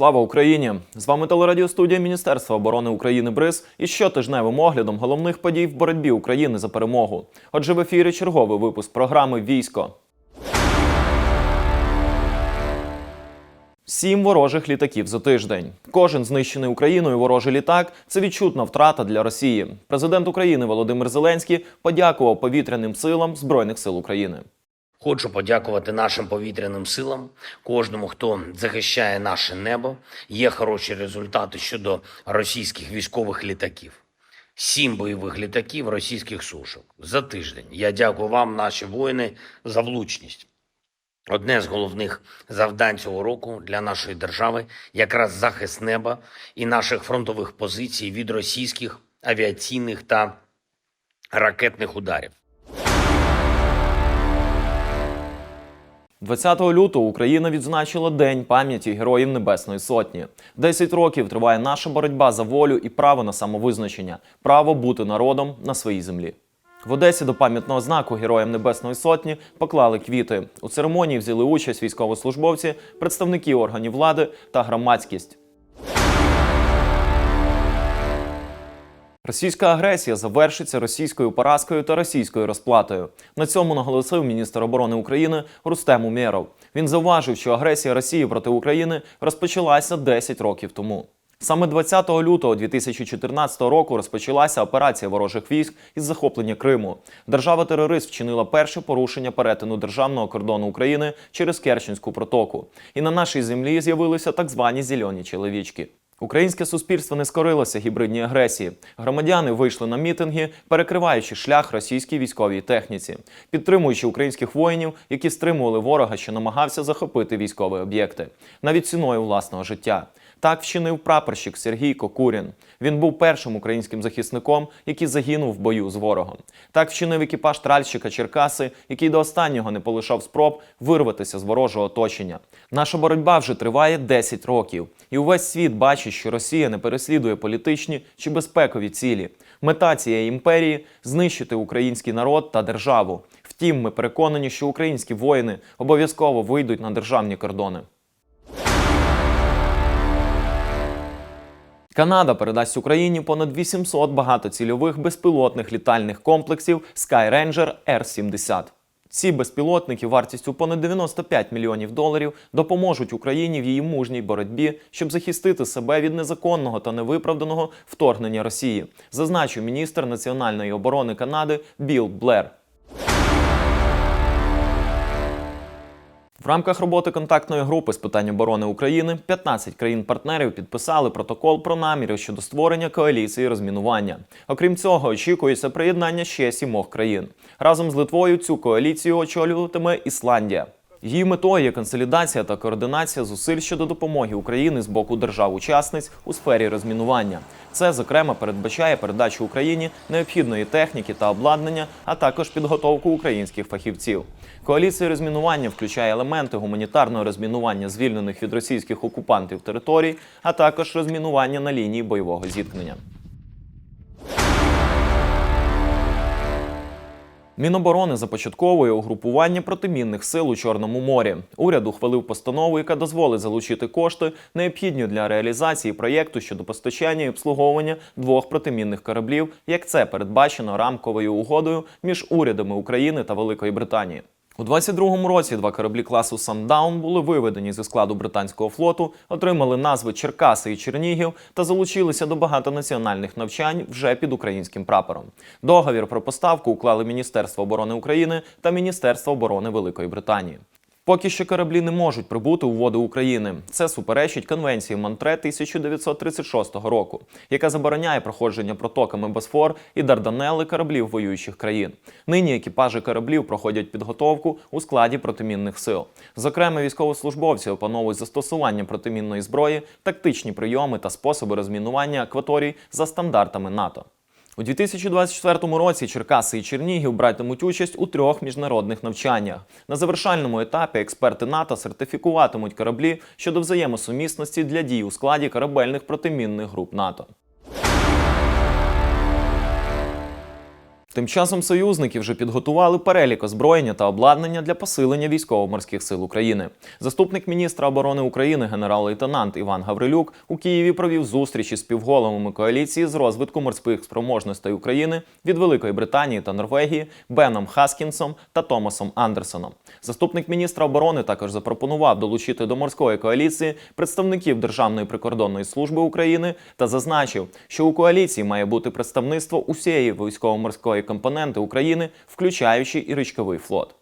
Слава Україні! З вами телерадіостудія Міністерства оборони України БРИЗ і щотижневим оглядом головних подій в боротьбі України за перемогу. Отже, в ефірі черговий випуск програми Військо. Сім ворожих літаків за тиждень. Кожен знищений Україною ворожий літак це відчутна втрата для Росії. Президент України Володимир Зеленський подякував повітряним силам Збройних сил України. Хочу подякувати нашим повітряним силам, кожному, хто захищає наше небо. Є хороші результати щодо російських військових літаків. Сім бойових літаків російських сушок за тиждень. Я дякую вам, наші воїни, за влучність. Одне з головних завдань цього року для нашої держави якраз захист неба і наших фронтових позицій від російських авіаційних та ракетних ударів. 20 лютого Україна відзначила День пам'яті Героїв Небесної Сотні. Десять років триває наша боротьба за волю і право на самовизначення, право бути народом на своїй землі. В Одесі до пам'ятного знаку Героям Небесної Сотні поклали квіти. У церемонії взяли участь військовослужбовці, представники органів влади та громадськість. Російська агресія завершиться російською поразкою та російською розплатою. На цьому наголосив міністр оборони України Рустем Умєров. Він зауважив, що агресія Росії проти України розпочалася 10 років тому. Саме 20 лютого 2014 року розпочалася операція ворожих військ із захоплення Криму. Держава-терорист вчинила перше порушення перетину державного кордону України через Керченську протоку. І на нашій землі з'явилися так звані зелені чоловічки. Українське суспільство не скорилося гібридній агресії. Громадяни вийшли на мітинги, перекриваючи шлях російській військовій техніці, підтримуючи українських воїнів, які стримували ворога, що намагався захопити військові об'єкти, навіть ціною власного життя. Так вчинив прапорщик Сергій Кокурін. Він був першим українським захисником, який загинув в бою з ворогом. Так вчинив екіпаж тральщика Черкаси, який до останнього не полишав спроб вирватися з ворожого оточення. Наша боротьба вже триває 10 років, і увесь світ бачить, що Росія не переслідує політичні чи безпекові цілі. Мета цієї імперії знищити український народ та державу. Втім, ми переконані, що українські воїни обов'язково вийдуть на державні кордони. Канада передасть Україні понад 800 багатоцільових безпілотних літальних комплексів Skyranger R-70. Ці безпілотники вартістю понад 95 мільйонів доларів допоможуть Україні в її мужній боротьбі, щоб захистити себе від незаконного та невиправданого вторгнення Росії, зазначив міністр національної оборони Канади Білл Блер. В рамках роботи контактної групи з питань оборони України 15 країн-партнерів підписали протокол про наміри щодо створення коаліції розмінування. Окрім цього, очікується приєднання ще сімох країн. Разом з Литвою цю коаліцію очолюватиме Ісландія. Її метою є консолідація та координація зусиль щодо допомоги України з боку держав-учасниць у сфері розмінування. Це, зокрема, передбачає передачу Україні необхідної техніки та обладнання, а також підготовку українських фахівців. Коаліція розмінування включає елементи гуманітарного розмінування звільнених від російських окупантів територій, а також розмінування на лінії бойового зіткнення. Міноборони започатковує угрупування протимінних сил у Чорному морі. Уряд ухвалив постанову, яка дозволить залучити кошти, необхідні для реалізації проєкту щодо постачання і обслуговування двох протимінних кораблів, як це передбачено рамковою угодою між урядами України та Великої Британії. У 22-му році два кораблі класу Сандаун були виведені зі складу британського флоту, отримали назви Черкаси і Чернігів та залучилися до багатонаціональних навчань вже під українським прапором. Договір про поставку уклали Міністерство оборони України та Міністерство оборони Великої Британії. Поки що кораблі не можуть прибути у води України. Це суперечить конвенції Монтре 1936 року, яка забороняє проходження протоками Босфор і Дарданели кораблів воюючих країн. Нині екіпажі кораблів проходять підготовку у складі протимінних сил. Зокрема, військовослужбовці опановують застосування протимінної зброї, тактичні прийоми та способи розмінування акваторій за стандартами НАТО. У 2024 році Черкаси і Чернігів братимуть участь у трьох міжнародних навчаннях. На завершальному етапі експерти НАТО сертифікуватимуть кораблі щодо взаємосумісності для дій у складі корабельних протимінних груп НАТО. Тим часом союзники вже підготували перелік озброєння та обладнання для посилення військово-морських сил України. Заступник міністра оборони України генерал-лейтенант Іван Гаврилюк у Києві провів зустрічі з півголовами коаліції з розвитку морських спроможностей України від Великої Британії та Норвегії Беном Хаскінсом та Томасом Андерсоном. Заступник міністра оборони також запропонував долучити до морської коаліції представників Державної прикордонної служби України та зазначив, що у коаліції має бути представництво усієї військово-морської компоненти України, включаючи і річковий флот.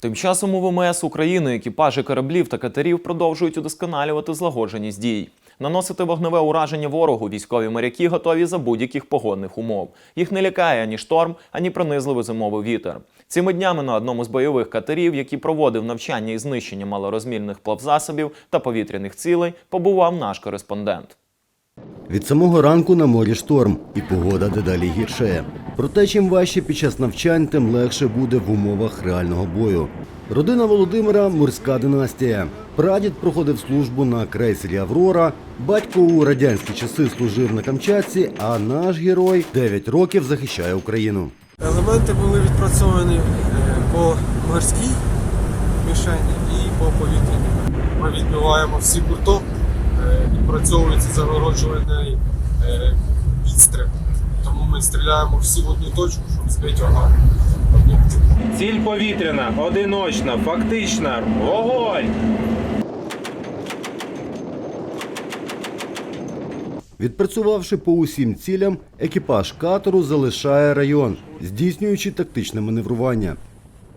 Тим часом у ВМС України екіпажі кораблів та катерів продовжують удосконалювати злагодженість дій. Наносити вогневе ураження ворогу військові моряки готові за будь-яких погодних умов. Їх не лякає ані шторм, ані пронизливий зимовий вітер. Цими днями на одному з бойових катерів, який проводив навчання і знищення малорозмірних плавзасобів та повітряних цілей, побував наш кореспондент. Від самого ранку на морі шторм, і погода дедалі гіршає. Проте, чим важче під час навчань, тим легше буде в умовах реального бою. Родина Володимира морська династія. Прадід проходив службу на крейсері Аврора. Батько у радянські часи служив на Камчатці, а наш герой 9 років захищає Україну. Елементи були відпрацьовані е, по морській мішені і по повітряній. Ми відбиваємо всі гурток, е, відпрацьовується загороджувальний е, відстріл. Тому ми стріляємо всі в одну точку, щоб збити об'єктив. Ціль повітряна, одиночна, фактична. Вогонь! Відпрацювавши по усім цілям, екіпаж катеру залишає район, здійснюючи тактичне маневрування.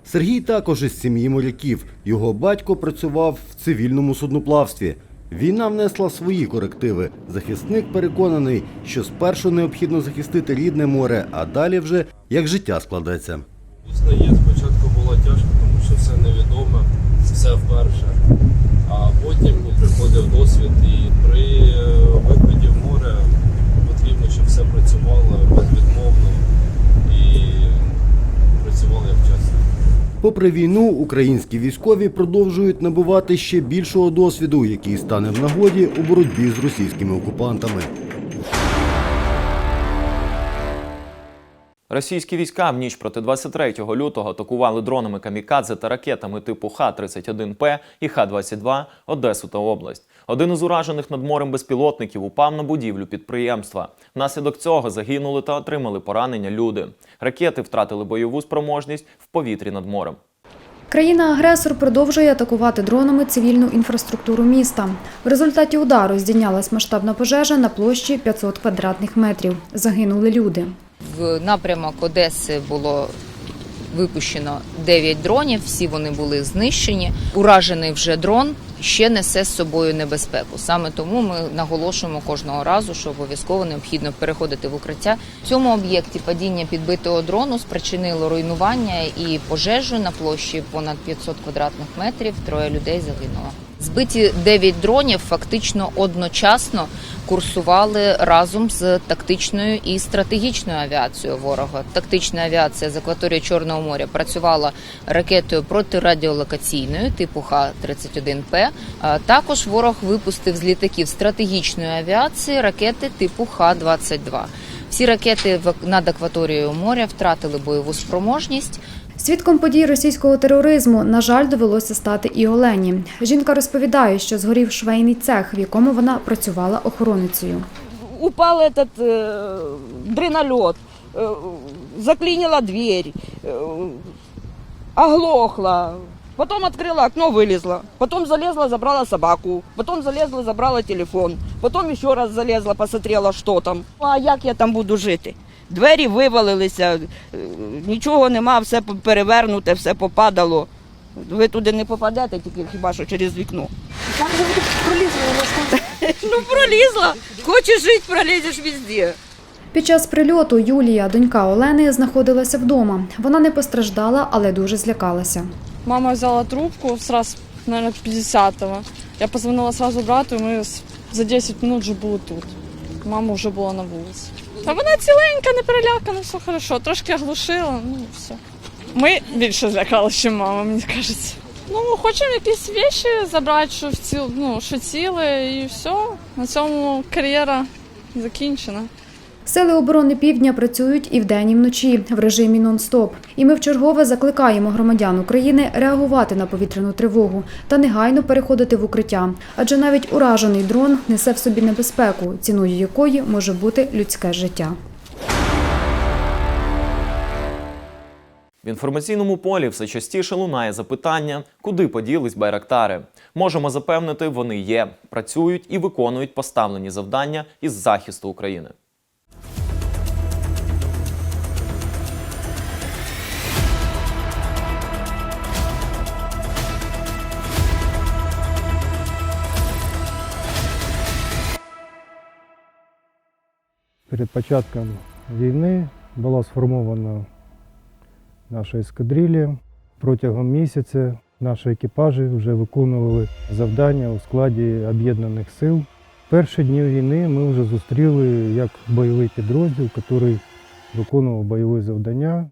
Сергій також із сім'ї моряків. Його батько працював в цивільному судноплавстві. Війна внесла свої корективи. Захисник переконаний, що спершу необхідно захистити рідне море, а далі вже як життя складеться. Звісно, є, спочатку було тяжко, тому що все невідоме, все вперше. А потім приходив досвід і при е, виході в море потрібно, щоб все працювало безвідмовно і працювало як чесно. Попри війну, українські військові продовжують набувати ще більшого досвіду, який стане в нагоді у боротьбі з російськими окупантами. Російські війська в ніч проти 23 лютого атакували дронами камікадзе та ракетами типу Х-31П і Х-22 Одесу та область. Один із уражених над морем безпілотників упав на будівлю підприємства. Внаслідок цього загинули та отримали поранення люди. Ракети втратили бойову спроможність в повітрі над морем. Країна-агресор продовжує атакувати дронами цивільну інфраструктуру міста. В результаті удару здійнялась масштабна пожежа на площі 500 квадратних метрів. Загинули люди. В напрямок Одеси було випущено 9 дронів. Всі вони були знищені. Уражений вже дрон ще несе з собою небезпеку. Саме тому ми наголошуємо кожного разу, що обов'язково необхідно переходити в укриття. В цьому об'єкті падіння підбитого дрону спричинило руйнування і пожежу на площі понад 500 квадратних метрів. Троє людей загинуло. Збиті 9 дронів фактично одночасно курсували разом з тактичною і стратегічною авіацією ворога. Тактична авіація з акваторії Чорного моря працювала ракетою протирадіолокаційною типу Х-31П. Також ворог випустив з літаків стратегічної авіації ракети типу Х-22. Всі ракети над акваторією моря втратили бойову спроможність. Свідком подій російського тероризму, на жаль, довелося стати і Олені. Жінка розповідає, що згорів швейний цех, в якому вона працювала охороницею. упал этот э, дренолет, э, заклинила дверь, э, оглохла. Потом открыла окно, вылезла. Потом залезла, забрала собаку. Потом залезла, забрала телефон. Потом еще раз залезла, посмотрела, що там. А як я там буду жити? Двері вивалилися, е, нічого нема, все перевернуте, все попадало. Ви туди не попадете, тільки хіба що через вікно. Ну пролізла. Хочеш жити, пролізеш везде. Під час прильоту Юлія, донька Олени, знаходилася вдома. Вона не постраждала, але дуже злякалася. Мама взяла трубку сразу, наверное, 50-го. Я позвонила сразу брату, і ми за 10 минут вже були тут. Мама вже була на вулиці. Та вона ціленька, не перелякана, все хорошо. Трошки оглушила, ну і все. Ми більше злякали, ніж мама, мені кажеться. Ну, хочемо якісь речі забрати, що, ціл, ну, що ціле, і все. На цьому кар'єра закінчена. Сили оборони Півдня працюють і вдень, і вночі в режимі нон-стоп. І ми вчергове закликаємо громадян України реагувати на повітряну тривогу та негайно переходити в укриття. Адже навіть уражений дрон несе в собі небезпеку, ціною якої може бути людське життя. В інформаційному полі все частіше лунає запитання, куди поділись байрактари. Можемо запевнити, вони є, працюють і виконують поставлені завдання із захисту України. Перед початком війни була сформована наша ескадрилля. Протягом місяця наші екіпажі вже виконували завдання у складі об'єднаних сил. Перші дні війни ми вже зустріли як бойовий підрозділ, який виконував бойові завдання.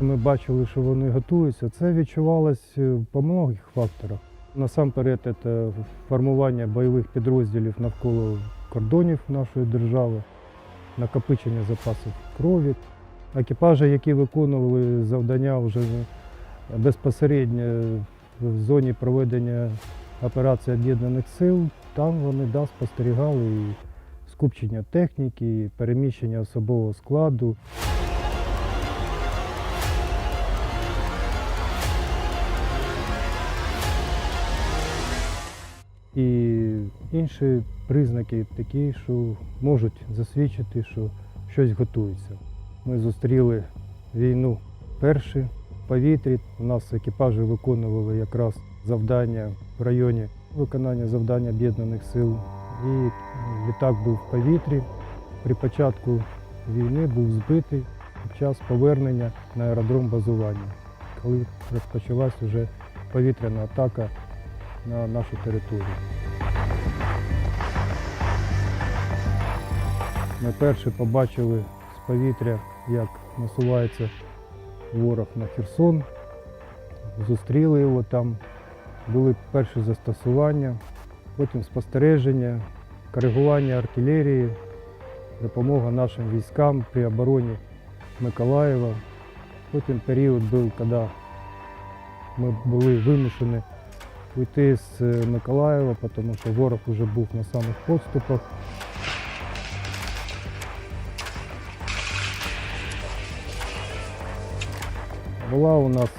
Ми бачили, що вони готуються. Це відчувалось по многих факторах. Насамперед, це формування бойових підрозділів навколо кордонів нашої держави, накопичення запасів крові. Екіпажі, які виконували завдання вже безпосередньо в зоні проведення операції об'єднаних сил, там вони да, спостерігали і скупчення техніки, і переміщення особового складу. І інші признаки такі, що можуть засвідчити, що щось готується. Ми зустріли війну перші повітрі. У нас екіпажі виконували якраз завдання в районі виконання завдання об'єднаних сил. І літак був в повітрі. При початку війни був збитий під час повернення на аеродром базування, коли розпочалась вже повітряна атака на нашу територію. Ми перші побачили з повітря, як насувається ворог на Херсон. Зустріли його там, були перші застосування, потім спостереження, коригування артилерії, допомога нашим військам при обороні Миколаєва. Потім період був, коли ми були вимушені уйти з е, Миколаєва, тому що ворог вже був на самих подступах. Була у нас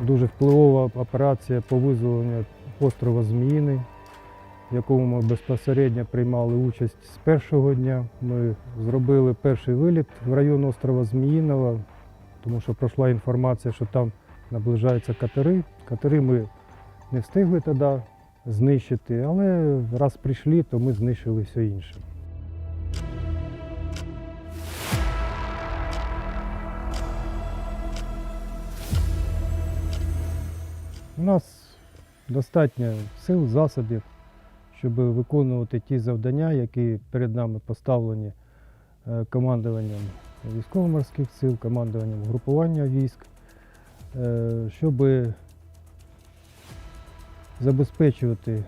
дуже впливова операція по визволенню острова Зміїний, в якому ми безпосередньо приймали участь з першого дня. Ми зробили перший виліт в район острова Зміїного, тому що пройшла інформація, що там наближаються катери. Катери ми не встигли тоді знищити, але раз прийшли, то ми знищили все інше. У нас достатньо сил, засобів, щоб виконувати ті завдання, які перед нами поставлені е, командуванням військово-морських сил, командуванням групування військ, е, щоб забезпечувати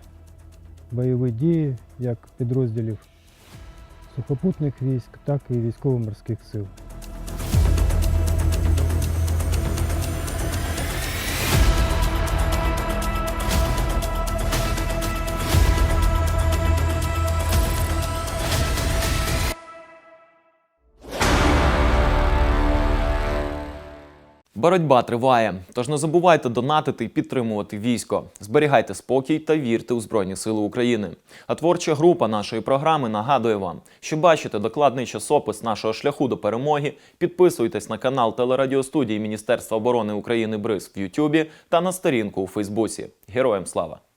бойові дії як підрозділів сухопутних військ, так і військово-морських сил. Боротьба триває, тож не забувайте донатити і підтримувати військо. Зберігайте спокій та вірте у Збройні Сили України. А творча група нашої програми нагадує вам, що бачите докладний часопис нашого шляху до перемоги. Підписуйтесь на канал телерадіостудії Міністерства оборони України БРИЗ в Ютубі та на сторінку у Фейсбуці. Героям слава!